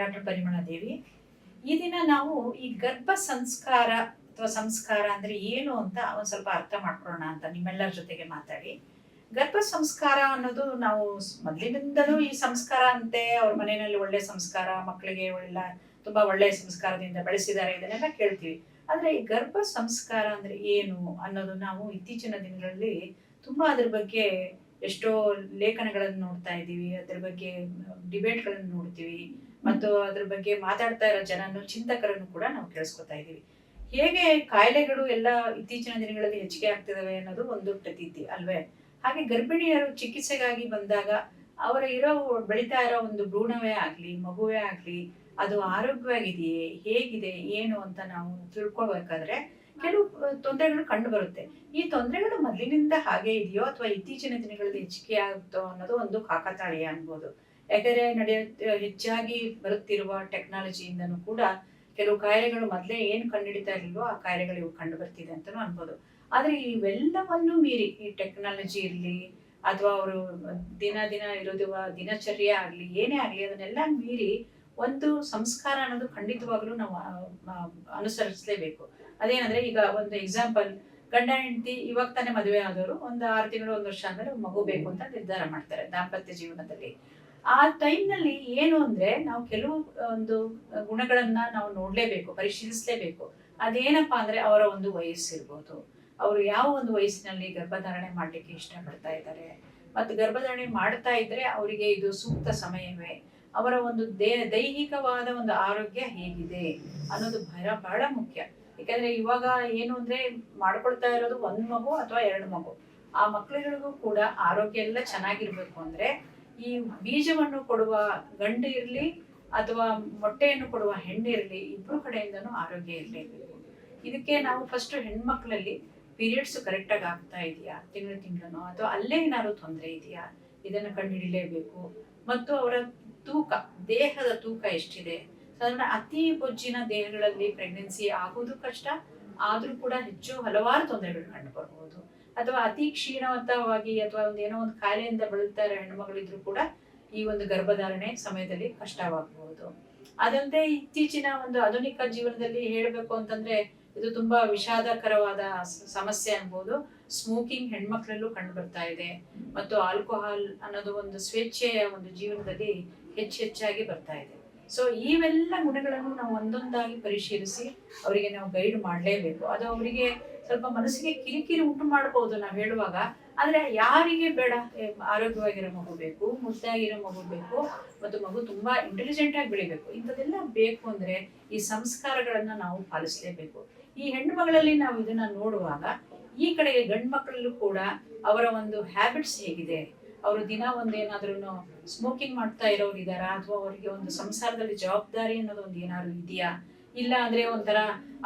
Doctor ಪರಿಮಳ ದೇವಿ ಈ ದಿನ ನಾವು ಈ ಗರ್ಭ ಸಂಸ್ಕಾರ ಅಥವಾ ಸಂಸ್ಕಾರ ಅಂದ್ರೆ ಏನು ಅಂತ ಒಂದು ಸ್ವಲ್ಪ ಅರ್ಥ ಮಾಡ್ಕೊಳ್ಳೋಣ ಅಂತ ನಿಮ್ಮೆಲ್ಲರ ಜೊತೆಗೆ ಮಾತಾಡಿ. ಗರ್ಭ ಸಂಸ್ಕಾರ ಅನ್ನೋದು ನಾವು ಮೊದಲಿನಿಂದಲೂ ಈ ಸಂಸ್ಕಾರ ಅಂತೆ, ಅವ್ರ ಮನೆಯಲ್ಲಿ ಒಳ್ಳೆ ಸಂಸ್ಕಾರ ಮಕ್ಕಳಿಗೆ ಒಳ್ಳೆ, ತುಂಬಾ ಒಳ್ಳೆ ಸಂಸ್ಕಾರದಿಂದ ಬೆಳೆಸಿದ್ದಾರೆ ಇದನ್ನೆಲ್ಲ ಕೇಳ್ತೀವಿ. ಆದ್ರೆ ಈ ಗರ್ಭ ಸಂಸ್ಕಾರ ಅಂದ್ರೆ ಏನು ಅನ್ನೋದು ನಾವು ಇತ್ತೀಚಿನ ದಿನಗಳಲ್ಲಿ ತುಂಬಾ ಅದ್ರ ಬಗ್ಗೆ ಎಷ್ಟೋ ಲೇಖನಗಳನ್ನು ನೋಡ್ತಾ ಇದ್ದೀವಿ, ಅದ್ರ ಬಗ್ಗೆ ಡಿಬೇಟ್ಗಳನ್ನು ನೋಡ್ತೀವಿ, ಮತ್ತು ಅದ್ರ ಬಗ್ಗೆ ಮಾತಾಡ್ತಾ ಇರೋ ಜನನು ಚಿಂತಕರನ್ನು ಕೂಡ ನಾವು ಕೇಳಿಸ್ಕೊತಾ ಇದ್ದೀವಿ. ಹೇಗೆ ಕಾಯಿಲೆಗಳು ಎಲ್ಲ ಇತ್ತೀಚಿನ ದಿನಗಳಲ್ಲಿ ಹೆಚ್ಚಿಗೆ ಆಗ್ತಿದಾವೆ ಅನ್ನೋದು ಒಂದು ಪ್ರತೀತಿ ಅಲ್ವೇ? ಹಾಗೆ ಗರ್ಭಿಣಿಯರು ಚಿಕಿತ್ಸೆಗಾಗಿ ಬಂದಾಗ ಅವರ ಇರೋ ಬೆಳೀತಾ ಇರೋ ಒಂದು ಭ್ರೂಣವೇ ಆಗಲಿ, ಮಗುವೇ ಆಗಲಿ, ಅದು ಆರೋಗ್ಯವಾಗಿದೆಯೇ, ಹೇಗಿದೆ, ಏನು ಅಂತ ನಾವು ತಿಳ್ಕೊಳ್ಬೇಕಾದ್ರೆ ಕೆಲವು ತೊಂದರೆಗಳು ಕಂಡು ಬರುತ್ತೆ. ಈ ತೊಂದರೆಗಳು ಮೊದಲಿನಿಂದ ಹಾಗೆ ಇದೆಯೋ ಅಥವಾ ಇತ್ತೀಚಿನ ದಿನಗಳಲ್ಲಿ ಹೆಚ್ಚಿಗೆ ಆಗುತ್ತೋ ಅನ್ನೋದು ಒಂದು ಕಾಕತಾಳೀಯ ಅನ್ಬೋದು. ಯಾಕಂದ್ರೆ ನಡೆಯ ಹೆಚ್ಚಾಗಿ ಬರುತ್ತಿರುವ ಟೆಕ್ನಾಲಜಿಯಿಂದನೂ ಕೂಡ ಕೆಲವು ಕಾಯಿಲೆಗಳು ಮೊದಲೇ ಏನು ಕಂಡುಹಿಡಿತಾ ಇರಲಿಲ್ವೋ ಆ ಕಾಯಿಲೆಗಳು ಇವು ಕಂಡು ಬರ್ತಿದೆ ಅಂತಲೂ ಅನ್ಬೋದು. ಆದರೆ ಇವೆಲ್ಲವನ್ನು ಮೀರಿ ಈ ಟೆಕ್ನಾಲಜಿ ಇರಲಿ ಅಥವಾ ಅವರು ದಿನ ದಿನ ಇರೋದಿರುವ ದಿನಚರ್ಯ ಆಗಲಿ, ಏನೇ ಆಗಲಿ ಅದನ್ನೆಲ್ಲ ಮೀರಿ ಒಂದು ಸಂಸ್ಕಾರ ಅನ್ನೋದು ಖಂಡಿತವಾಗ್ಲೂ ನಾವು ಅನುಸರಿಸಲೇಬೇಕು. ಅದೇನಂದ್ರೆ ಈಗ ಒಂದು ಎಕ್ಸಾಂಪಲ್ ಗಂಡ ಹೆಂಡತಿ ಇವಾಗ ತಾನೇ ಮದುವೆ ಆದವರು, ಒಂದು ಆರು ತಿಂಗಳು, ಒಂದು ವರ್ಷ ಆದ್ಮೇಲೆ ಮಗು ಬೇಕು ಅಂತ ನಿರ್ಧಾರ ಮಾಡ್ತಾರೆ ದಾಂಪತ್ಯ ಜೀವನದಲ್ಲಿ. ಆ ಟೈಮ್ನಲ್ಲಿ ಏನು ಅಂದ್ರೆ ನಾವು ಕೆಲವು ಒಂದು ಗುಣಗಳನ್ನ ನಾವು ನೋಡ್ಲೇಬೇಕು, ಪರಿಶೀಲಿಸಲೇಬೇಕು. ಅದೇನಪ್ಪ ಅಂದ್ರೆ ಅವರ ಒಂದು ವಯಸ್ಸಿರ್ಬೋದು. ಅವರು ಯಾವ ಒಂದು ವಯಸ್ಸಿನಲ್ಲಿ ಗರ್ಭಧಾರಣೆ ಮಾಡ್ಲಿಕ್ಕೆ ಇಷ್ಟಪಡ್ತಾ ಇದ್ದಾರೆ? ಮತ್ತು ಗರ್ಭಧಾರಣೆ ಮಾಡ್ತಾ ಇದ್ರೆ ಅವರಿಗೆ ಇದು ಸೂಕ್ತ ಸಮಯವೇ? ಅವರ ಒಂದು ದೇ, ದೈಹಿಕವಾದ ಒಂದು ಆರೋಗ್ಯ ಹೇಗಿದೆ ಅನ್ನೋದು ಬಹಳ ಬಹಳ ಮುಖ್ಯ. ಯಾಕಂದ್ರೆ ಇವಾಗ ಏನು ಅಂದ್ರೆ ಮಾಡ್ಕೊಳ್ತಾ ಇರೋದು ಒಂದ್ ಮಗು ಅಥವಾ ಎರಡು ಮಗು. ಆ ಮಕ್ಳುಗಳಿಗೂ ಕೂಡ ಆರೋಗ್ಯ ಎಲ್ಲ ಚೆನ್ನಾಗಿರ್ಬೇಕು ಅಂದ್ರೆ ಈ ಬೀಜವನ್ನು ಕೊಡುವ ಗಂಡು ಇರ್ಲಿ ಅಥವಾ ಮೊಟ್ಟೆಯನ್ನು ಕೊಡುವ ಹೆಣ್ಣು ಇರ್ಲಿ, ಇಬ್ರು ಕಡೆಯಿಂದನೂ ಆರೋಗ್ಯ ಇರಲೇಬೇಕು. ಇದಕ್ಕೆ ನಾವು ಫಸ್ಟ್ ಹೆಣ್ಮಕ್ಳಲ್ಲಿ ಪೀರಿಯಡ್ಸ್ ಕರೆಕ್ಟಾಗಿ ಆಗ್ತಾ ಇದೆಯಾ, ತಿಂಗಳು ತಿಂಗಳನೋ, ಅಥವಾ ಅಲ್ಲೇ ಏನಾದ್ರು ತೊಂದರೆ ಇದೆಯಾ, ಇದನ್ನು ಕಂಡುಹಿಡಿಲೇಬೇಕು ಮತ್ತು ಅವರ ತೂಕ, ದೇಹದ ತೂಕ ಎಷ್ಟಿದೆ ಸಾಧಾರಣ ಅತಿ ಬೊಜ್ಜಿನ ದೇಹಗಳಲ್ಲಿ ಪ್ರೆಗ್ನೆನ್ಸಿ ಆಗೋದು ಕಷ್ಟ, ಆದ್ರೂ ಕೂಡ ಹೆಚ್ಚು ಹಲವಾರು ತೊಂದರೆಗಳು ಕಂಡು ಬರಬಹುದು ಅಥವಾ ಅತಿ ಕ್ಷೀಣವಂತವಾಗಿ ಅಥವಾ ಒಂದು ಏನೋ ಒಂದು ಕಾಯಿಲೆಯಿಂದ ಬಳಲ್ತಾರೆ ಹೆಣ್ಮಗಳಿದ್ರು ಕೂಡ ಈ ಒಂದು ಗರ್ಭಧಾರಣೆ ಸಮಯದಲ್ಲಿ ಕಷ್ಟವಾಗಬಹುದು ಅದಂತೆ ಇತ್ತೀಚಿನ ಒಂದು ಆಧುನಿಕ ಜೀವನದಲ್ಲಿ ಹೇಳಬೇಕು ಅಂತಂದ್ರೆ ಇದು ತುಂಬಾ ವಿಷಾದಕರವಾದ ಸಮಸ್ಯೆ ಅನ್ಬೋದು ಸ್ಮೋಕಿಂಗ್ ಹೆಣ್ಮಕ್ಳಲ್ಲೂ ಕಂಡು ಬರ್ತಾ ಇದೆ. ಮತ್ತು ಆಲ್ಕೋಹಾಲ್ ಅನ್ನೋದು ಒಂದು ಸ್ವೇಚ್ಛೆಯ ಒಂದು ಜೀವನದಲ್ಲಿ ಹೆಚ್ಚು ಹೆಚ್ಚಾಗಿ ಬರ್ತಾ ಇದೆ. ಸೊ ಇವೆಲ್ಲ ಗುಣಗಳನ್ನು ನಾವು ಒಂದೊಂದಾಗಿ ಪರಿಶೀಲಿಸಿ ಅವರಿಗೆ ನಾವು ಗೈಡ್ ಮಾಡಲೇಬೇಕು. ಅದು ಅವರಿಗೆ ಸ್ವಲ್ಪ ಮನಸ್ಸಿಗೆ ಕಿರಿಕಿರಿ ಉಂಟು ಮಾಡಬಹುದು ನಾವು ಹೇಳುವಾಗ. ಆದರೆ ಯಾರಿಗೆ ಬೇಡ? ಆರೋಗ್ಯವಾಗಿರೋ ಮಗು ಬೇಕು ಮುದ್ದಾಗಿರೋ ಮಗು ಬೇಕು, ಮತ್ತು ಮಗು ತುಂಬಾ ಇಂಟೆಲಿಜೆಂಟ್ ಆಗಿ ಬೆಳಿಬೇಕು. ಇಂಥದ್ದೆಲ್ಲ ಬೇಕು ಅಂದ್ರೆ ಈ ಸಂಸ್ಕಾರಗಳನ್ನು ನಾವು ಪಾಲಿಸಲೇಬೇಕು. ಈ ಹೆಣ್ಣು ಮಗಳಲ್ಲಿ ನಾವು ಇದನ್ನ ನೋಡುವಾಗ ಈ ಕಡೆಗೆ ಗಂಡು ಮಕ್ಕಳಲ್ಲೂ ಕೂಡ ಅವರ ಒಂದು ಹ್ಯಾಬಿಟ್ಸ್ ಹೇಗಿದೆ? ಅವರು ದಿನ ಒಂದೇನಾದ್ರೂ ಸ್ಮೋಕಿಂಗ್ ಮಾಡ್ತಾ ಇರೋರು ಇದ್ದಾರಾ ಅಥವಾ ಅವರಿಗೆ ಒಂದು ಸಂಸಾರದಲ್ಲಿ ಜವಾಬ್ದಾರಿ ಅನ್ನೋದು ಒಂದು ಏನಾದ್ರು ಇದೆಯಾ? ಇಲ್ಲ ಅಂದ್ರೆ ಒಂಥರ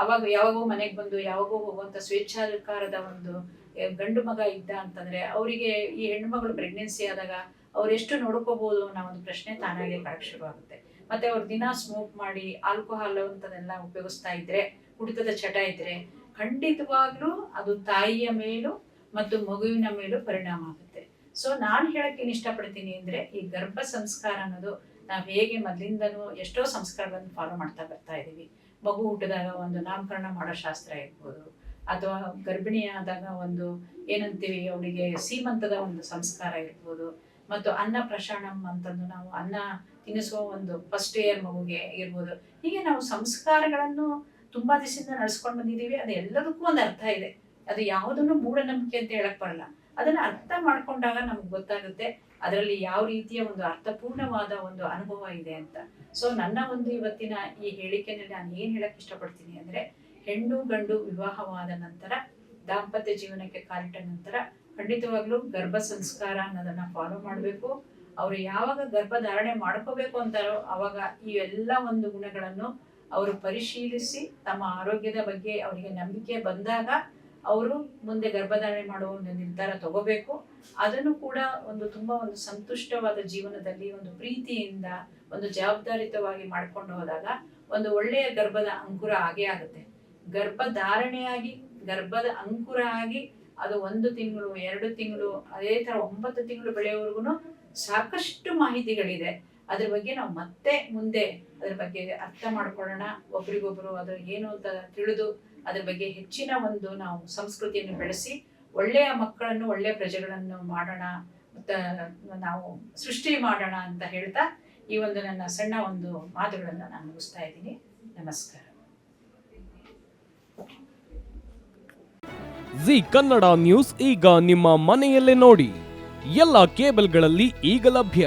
ಅವಾಗ ಯಾವಾಗೋ ಮನೆಗೆ ಬಂದು, ಯಾವಾಗೋ ಹೋಗುವಂತ ಸ್ವೇಚ್ಛಾಧಿಕಾರದ ಒಂದು ಗಂಡು ಮಗ ಇದ್ದ ಅಂತಂದ್ರೆ ಅವರಿಗೆ ಈ ಹೆಣ್ಣು ಮಗಳು ಪ್ರೆಗ್ನೆನ್ಸಿ ಆದಾಗ ಅವ್ರು ಎಷ್ಟು ನೋಡ್ಕೋಬಹುದು ಅನ್ನೋ ಒಂದು ಪ್ರಶ್ನೆ ತಾನಾಗೆ ಕಾಡಕ್ ಶುರು ಆಗುತ್ತೆ. ಮತ್ತೆ ಅವ್ರು ದಿನ ಸ್ಮೋಕ್ ಮಾಡಿ ಆಲ್ಕೋಹಾಲ್ ಅಂತದೆಲ್ಲ ಉಪಯೋಗಿಸ್ತಾ ಇದ್ರೆ ಕುಡಿತದ ಚಟ ಇದ್ರೆ ಖಂಡಿತವಾಗ್ಲೂ ಅದು ತಾಯಿಯ ಮೇಲೂ ಮತ್ತು ಮಗುವಿನ ಮೇಲೂ ಪರಿಣಾಮ ಆಗುತ್ತೆ. ಸೊ ನಾನು ಹೇಳಕ್ ಏನ್ ಇಷ್ಟಪಡ್ತೀನಿ ಅಂದ್ರೆ ಈ ಗರ್ಭ ಸಂಸ್ಕಾರ ಅನ್ನೋದು ನಾವು ಹೇಗೆ ಮೊದಲಿಂದನೂ ಎಷ್ಟೋ ಸಂಸ್ಕಾರಗಳನ್ನು ಫಾಲೋ ಮಾಡ್ತಾ ಬರ್ತಾ ಇದೀವಿ. ಮಗು ಹುಟ್ಟಿದಾಗ ಒಂದು ನಾಮಕರಣ ಮಾಡೋ ಶಾಸ್ತ್ರ ಇರ್ಬೋದು, ಅಥವಾ ಗರ್ಭಿಣಿಯಾದಾಗ ಒಂದು ಏನಂತೀವಿ ಅವಳಿಗೆ ಸೀಮಂತದ ಒಂದು ಸಂಸ್ಕಾರ ಇರ್ಬೋದು, ಮತ್ತು ಅನ್ನ ಪ್ರಶಾಣಂ ಅಂತಂದು ನಾವು ಅನ್ನ ತಿನ್ನಿಸುವ ಒಂದು ಫಸ್ಟ್ ಇಯರ್ ಮಗುಗೆ ಇರ್ಬೋದು. ಹೀಗೆ ನಾವು ಸಂಸ್ಕಾರಗಳನ್ನು ತುಂಬಾ ದಿವಸದಿಂದ ನಡ್ಸ್ಕೊಂಡು ಬಂದಿದ್ದೀವಿ ಅದು ಎಲ್ಲದಕ್ಕೂ ಒಂದು ಅರ್ಥ ಇದೆ. ಅದು ಯಾವುದನ್ನು ಮೂಢನಂಬಿಕೆ ಅಂತ ಹೇಳಕ್ ಬರಲ್ಲ. ಅದನ್ನ ಅರ್ಥ ಮಾಡ್ಕೊಂಡಾಗ ನಮ್ಗೆ ಗೊತ್ತಾಗುತ್ತೆ ಅದರಲ್ಲಿ ಯಾವ ರೀತಿಯ ಒಂದು ಅರ್ಥಪೂರ್ಣವಾದ ಒಂದು ಅನುಭವ ಇದೆ ಅಂತ. ಸೊ ನನ್ನ ಒಂದು ಇವತ್ತಿನ ಈ ಹೇಳಿಕೆನಲ್ಲಿ ನಾನು ಏನ್ ಹೇಳಕ್ ಇಷ್ಟಪಡ್ತೀನಿ ಅಂದ್ರೆ, ಹೆಣ್ಣು ಗಂಡು ವಿವಾಹವಾದ ನಂತರ, ದಾಂಪತ್ಯ ಜೀವನಕ್ಕೆ ಕಾಲಿಟ್ಟ ನಂತರ ಖಂಡಿತವಾಗ್ಲೂ ಗರ್ಭ ಸಂಸ್ಕಾರ ಅನ್ನೋದನ್ನ ಫಾಲೋ ಮಾಡಬೇಕು. ಅವರು ಯಾವಾಗ ಗರ್ಭಧಾರಣೆ ಮಾಡ್ಕೋಬೇಕು ಅಂತಾರೋ ಅವಾಗ ಈ ಎಲ್ಲ ಒಂದು ಗುಣಗಳನ್ನು ಅವರು ಪರಿಶೀಲಿಸಿ ತಮ್ಮ ಆರೋಗ್ಯದ ಬಗ್ಗೆ ಅವರಿಗೆ ನಂಬಿಕೆ ಬಂದಾಗ ಅವರು ಮುಂದೆ ಗರ್ಭಧಾರಣೆ ಮಾಡುವ ಒಂದು ನಿರ್ಧಾರ ತಗೋಬೇಕು. ಅದನ್ನು ಕೂಡ ಒಂದು ತುಂಬಾ ಒಂದು ಸಂತುಷ್ಟವಾದ ಜೀವನದಲ್ಲಿ ಒಂದು ಪ್ರೀತಿಯಿಂದ, ಒಂದು ಜವಾಬ್ದಾರಿತವಾಗಿ ಮಾಡ್ಕೊಂಡು ಹೋದಾಗ ಒಂದು ಒಳ್ಳೆಯ ಗರ್ಭದ ಅಂಕುರ ಆಗೇ ಆಗುತ್ತೆ. ಗರ್ಭಧಾರಣೆಯಾಗಿ, ಗರ್ಭದ ಅಂಕುರ ಆಗಿ ಅದು ಒಂದು ತಿಂಗಳು, ಎರಡು ತಿಂಗಳು, ಅದೇ ತರ ಒಂಬತ್ತು ತಿಂಗಳು ಬೆಳೆಯೋವರೆಗೂ ಸಾಕಷ್ಟು ಮಾಹಿತಿಗಳಿದೆ. ಅದ್ರ ಬಗ್ಗೆ ನಾವು ಮತ್ತೆ ಮುಂದೆ ಅದ್ರ ಬಗ್ಗೆ ಅರ್ಥ ಮಾಡ್ಕೊಳ್ಳೋಣ. ಒಬ್ರಿಗೊಬ್ರು ಅದು ಏನು ಅಂತ ತಿಳಿದು ಅದ್ರ ಬಗ್ಗೆ ಹೆಚ್ಚಿನ ಒಂದು ನಾವು ಸಂಸ್ಕೃತಿಯನ್ನು ಬೆಳೆಸಿ ಒಳ್ಳೆಯ ಮಕ್ಕಳನ್ನು ಒಳ್ಳೆಯ ಪ್ರಜೆಗಳನ್ನು ಮಾಡೋಣ, ಮತ್ತು ನಾವು ಸೃಷ್ಟಿ ಮಾಡೋಣ ಅಂತ ಹೇಳ್ತಾ ಈ ಒಂದು ನನ್ನ ಸಣ್ಣ ಒಂದು ಮಾತುಗಳನ್ನು ನಾನು ಮುಗಿಸ್ತಾ ಇದ್ದೀನಿ. ನಮಸ್ಕಾರ. ಜಿ ಕನ್ನಡ ನ್ಯೂಸ್ ಈಗ ನಿಮ್ಮ ಮನೆಯಲ್ಲೇ ನೋಡಿ. ಎಲ್ಲ ಕೇಬಲ್ಗಳಲ್ಲಿ ಈಗ ಲಭ್ಯ.